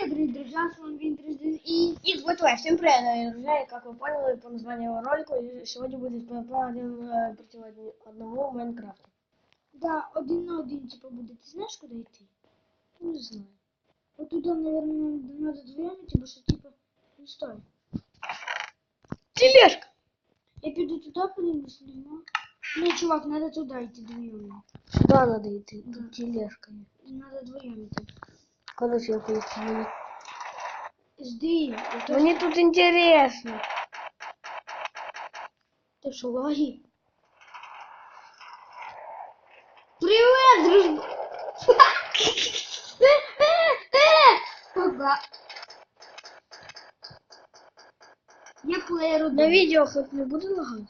Дорогие друзья, с вами Винтерс и их ВТВ. Всем привет, друзья, и как вы поняли по названию ролика, сегодня будет PvP один э, против одного в Майнкрафте. Да, один на один, типа, буде. Ти знаєш, куди йти? Не знаю. Вот туда, наверное, надо вдвоем идти, бо що, типа, ну стой. Тележка! Я піду туди, подивлюсь, нема. Ну, чувак, надо туда йти вдвоем. Сюда надо идти, Да. тут тележка. Надо вдвоем йти. Короче, я. Мне, Жди, теж- мне тут интересно. Ти що, лаги? Привет, дружба! Ага. Я плеєр На видео хоть не буду лагать?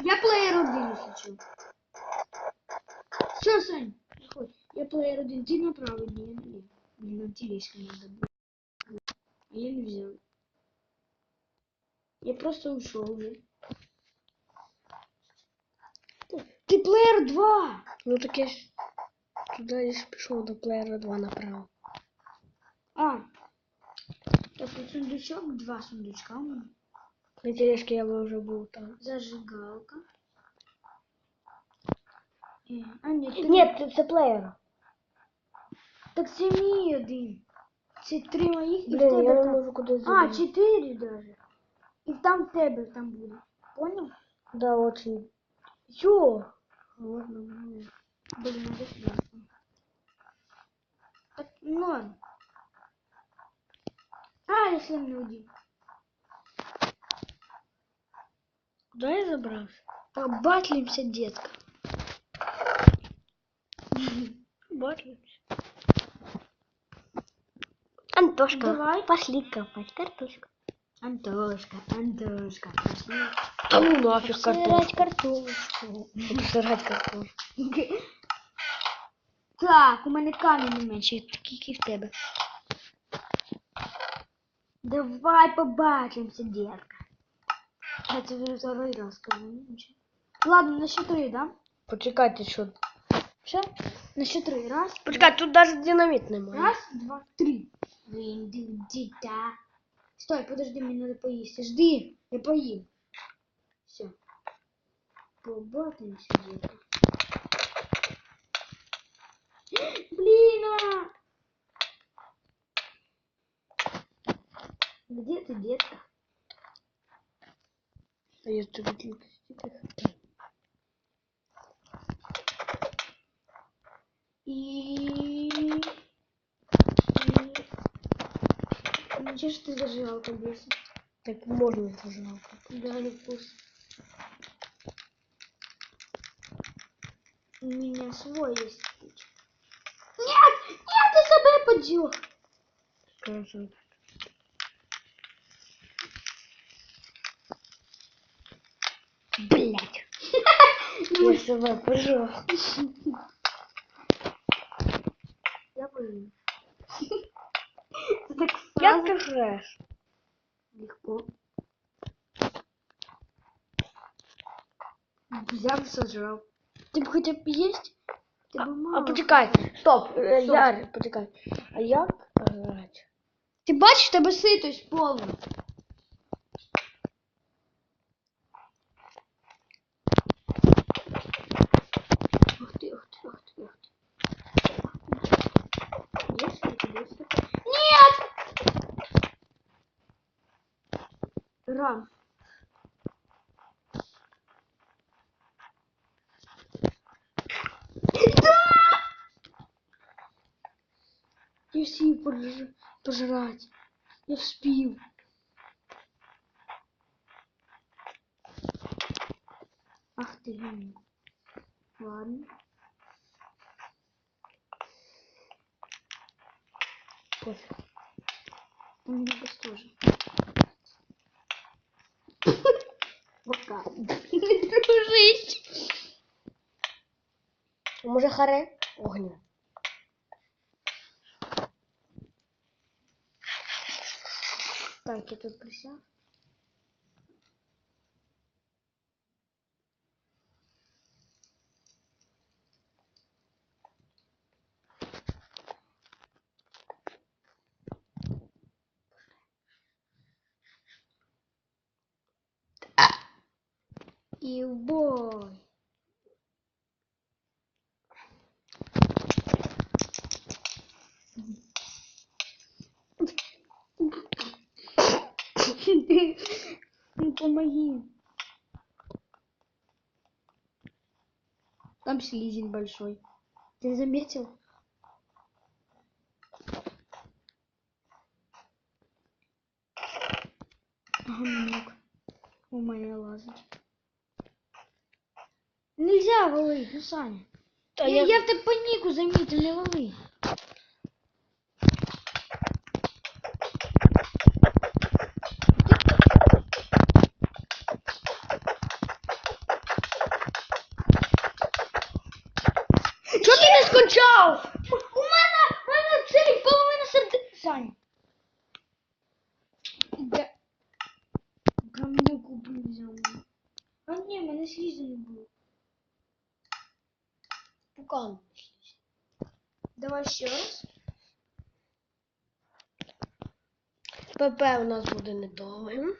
Я плеєр один, чого. Все, Сань. Я плеєр один, ти направо, ні, я наліво. Блін, нам тележка надо было. А я не взял. Я просто ушел уже. Ты плеер 2! Ну так я ж туда лишь пришел до плеера 2 направо. А. Так, тут сундучок, два сундучка у меня. На тележке я бы уже был там. Зажигалка. Е, А, нет, три. Нет, это плеер. Так це мій один. Це три моїх і в Блин, тебе я не там. можу куда А, забить. чотири даже. І там в тебе там буде. Понял? Да, очень. Йо! Ладно, ладно. Блин, надо сюда. Так, норм. А, если не один. Куда я забрался? Побатлимся, детка. Батлимся. Антошка, Давай. пошли копать картошку. Антошка, Антошка, пошли. Да ну нафиг Сырать картошку. картошку. Сырать картошку. Так, у мене камінь не менше, такий, як і в тебе. Давай побачимося, детка. Я це вже второй раз кажу. ну, нічого. Ладно, на счет три, да? Почекайте, що. Все? На счет три. Раз, Почекай, тут даже динамит немає. раз, два, три. Виндидита. Стой, подожди, мне надо поесть. Жди, я поем. Все. Побачимося, детка. Блин, а! Где ты, детка? А я тут и... Ничего, что ты зажигалка бесит. Так можна зажигалку. Да, не вкус. У меня свой есть. Нет! Нет, ты себе поджег! Короче, Блять! я себе пожив. Я понял. Так сразу ти жреш? легко. Взял, сожрал. Ты бы хотя бы есть? Ты бы мало. А почекай, стоп, Яр, почекай. А як грати? Ти бачиш, тебе ситость повна. Ух ти, ух ти, ух ти, ух ти. Есть ли тебе ситость? Нет! Рам. Я всі пож... пожрать. Я вспів. Ах ты, блин. Ладно. Пофіг. У меня здесь тоже. Пока. Дружить. Може харе? Огня. Так, я тут присяг. Киллбой. Ну помоги. Там слизень большой. Ты заметил? Гамнюк. У моя лазить. Нельзя валить, ну Саня. Та я, я- я в тебе паніку замітив, не вали. Чого ти не скончав? У мене, у мене цей половина серди... Саня. Де... Гамнюку блін взяв. А ні, в мене слізи не було. Пукан. Давай ще раз. ПП у нас буде недовгим.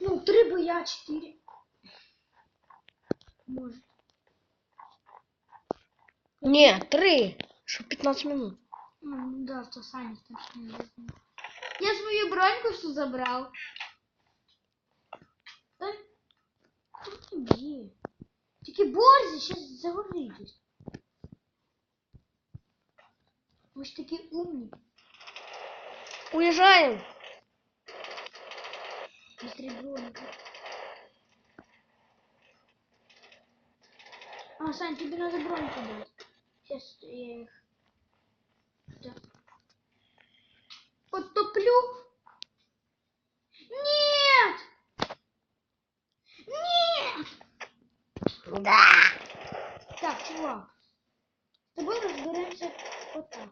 Ну, три бо я, четыре. Может. Ні, три. Щоб 15 минут. Ну, да, то Саня страшно не. Я свою броньку все забрал. Тільки борзі, сейчас загоритесь. Ви ж такі умні. Уїжджаємо. Быстрей броньку. А, Сань, тебе надо броньку дать. Сейчас я их... Так. Да. Так, чувак. С тобой разберемся вот так.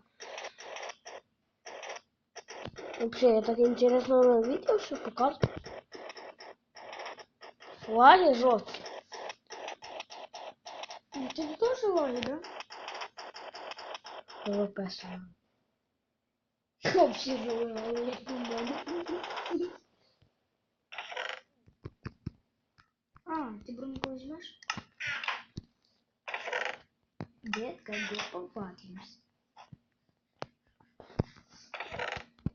Вообще, я так интересно видео все показываю. Флаги жесткие. Ну, Ты тоже лови, да? ПВП сам. Вообще же, я думаю. А, ты броньку возьмешь? Детка, где побачимся?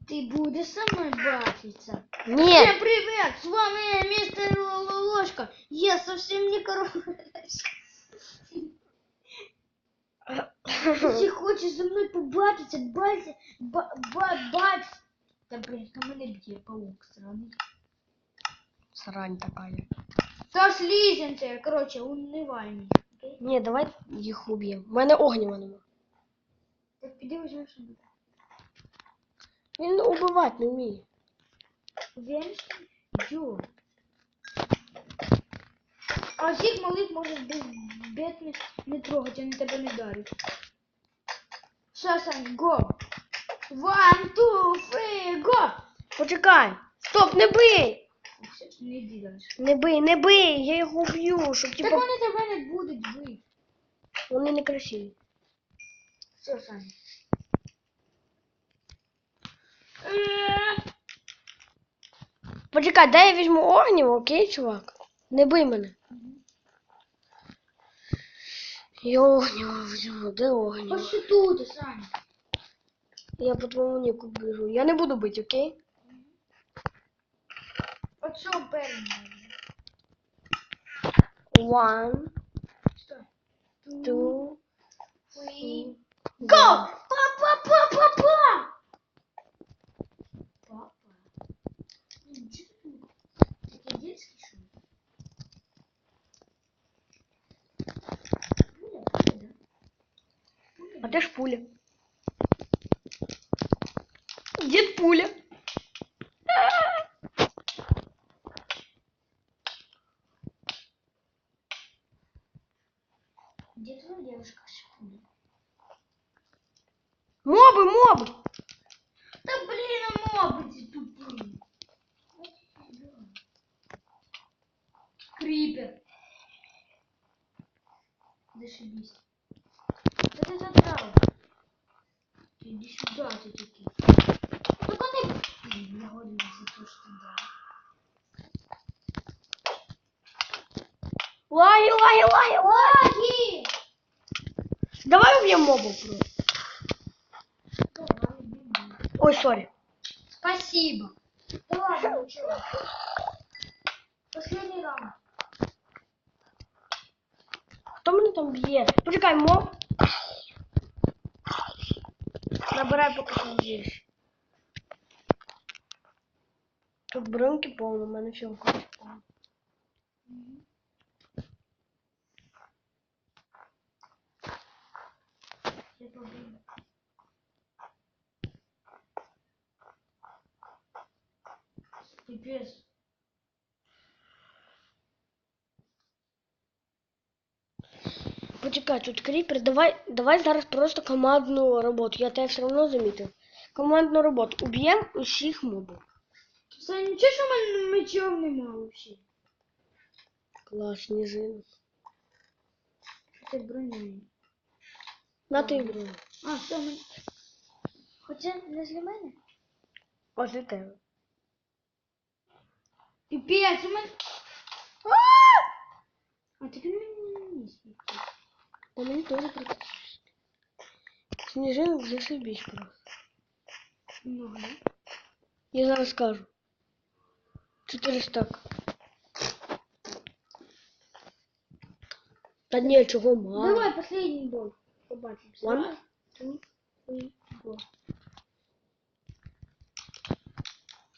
Ты будешь со мной батиться? Нет. Всем привет! С вами мистер Ложка. Я совсем не коробка. Если хочешь со мной побатиться, баться, ба, ба. Да блин, там б'є паук сраний. Срань такая. Та слізень ти, короче, окей? Ні, давай їх уб'ємо. У мене огнєва нема. Так піди візьмеш собі. Він убивати не вміє. Уверен, що? А всіх малих можеш без бедних не трогати, вони тебе не дарять. Все, Сань, го. One, two, three, go! Почекай. Стоп, не бий! Не йди далі. Не бий, не бий, я їх уб'ю, щоб Так типа вони тебе не будуть бити. вони не красиві. Все, Саня. Почекай, дай я візьму огнєво, окей, чувак? Не бий мене. Я огнєво візьму, де огнєво? Ось тут, Саня. Я по твоєму ніку біжу. Я не буду бити, окей? so bad. One, two, three, go! Девушка с пулей? Моби, моби! Да блин, а мобы эти тупые. Крипер. Зашибись. Да ты задрал. Ты Іди сюди, ти такий. Так вони... Блін, Не годен за ти дав. Лаги, лаги, лаги, лаги. Лаги! Давай убьем моба просто. Ой, сори. Спасибо. Да ладно, ничего. Последний раунд. Хто мене там б'є? Почекай, моб. Набирай поки що здесь. Тут бронки повно, у мене філка Пипец. Почекай, тут кріпер, давай, давай зараз просто командну роботу. Я тебе все одно замітив. Командну роботу. Уб'ємо усіх мобів. Саня, ничего, что у мене мечом нема вообще? Клас, сніжина. Це броня. На ти броню. А, все, ми... Хоча не для мене. Ось для тебе. Пипец, у мене... А ти мені не смій. Та мені теж прикольно. Сніжина вже собісь просто. Много, да? Я зараз скажу. Чотири стак. Та ні, чого мало. Давай последний бой. Побачимося. Ладно.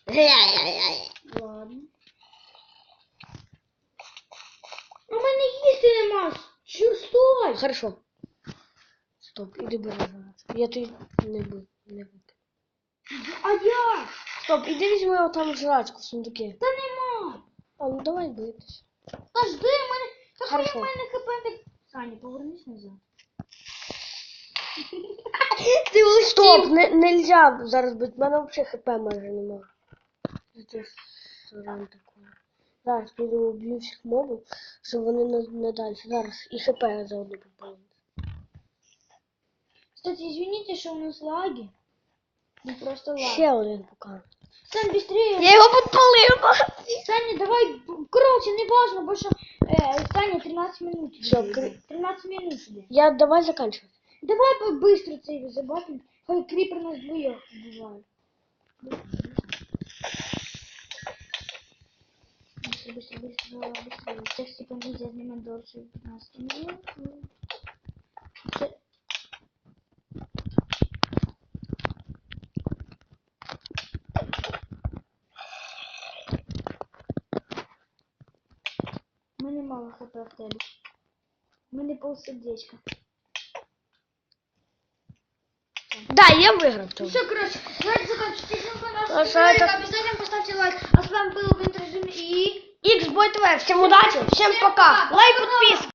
Раз, Мене їсти нема. Стой? Хорошо. Стоп, бери зараз. Я ти не буду. Не буду. А я? Стоп, іди візьми його там жрачку в сундуки. Та нема. А ну давай битись. Та жди, мене... Та Хорошо. в мене хп. Саня, повернись назад. Ти улетів. Стоп, не, нельзя зараз бити. В мене взагалі хп майже немає. Це сорян такое. Зараз піду уб'ю всіх мобів, щоб вони не, не далі. Зараз і хп заодно поповнити. Кстати, извините, что у нас лаги. Ну просто лаги. Ще один покажу. Сань, быстрее. Я його підпалив. Саня, давай, короче, не важно, больше, э, Саня, 13 минут. Всё, тебе. кри- 13 минут тебе. Я давай заканчивать. Давай бы быстро цей забатим. Хай крипер нас двоих убивает. Быстро, быстро, быстро, быстро. Сейчас типа нельзя снимать дольше 15 минут. Ну, У мене мало хп тебе. У мене полсердечка. Да, я виграв Ну все, короче, давайте наш что ролик. это? Обязательно поставьте лайк. Вами был Винтер и... X-Boy TV. Всем удачи, всем пока. Лайк, подписка.